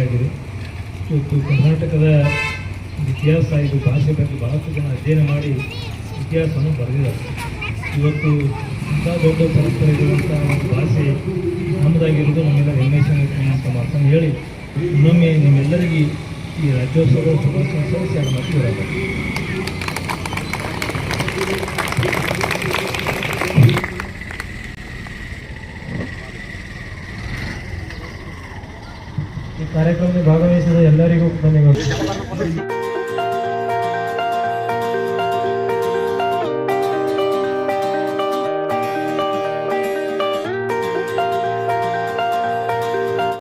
ಆಗಿದೆ. ಇವತ್ತು ಕರ್ನಾಟಕದ ಇತಿಹಾಸ, ಇದು ಭಾಷೆ ಬಗ್ಗೆ ಬಹಳಷ್ಟು ಜನ ಅಧ್ಯಯನ ಮಾಡಿ ಇತಿಹಾಸವನ್ನು ಬರೆದಿದ್ದಾರೆ. ಇವತ್ತು ಇಂಥ ದೊಡ್ಡ ಪರಂಪರೆ ಇರುವಂಥ ಒಂದು ಭಾಷೆ ನಮ್ಮದಾಗಿರೋದು ನಮ್ಮೆಲ್ಲ ಹೆಮ್ಮೆ ಅಂತ ಮಾತನ್ನು ಹೇಳಿ, ಇನ್ನೊಮ್ಮೆ ನಿಮ್ಮೆಲ್ಲರಿಗೂ ಈ ರಾಜ್ಯೋತ್ಸವ ಶುಭಾಶಯ ಸಲ್ಲಿಸಿ ಎರಡು ಮಾತು ಈ ಕಾರ್ಯಕ್ರಮದಲ್ಲಿ ಭಾಗವಹಿಸಿದ ಎಲ್ಲರಿಗೂ ಧನ್ಯವಾದ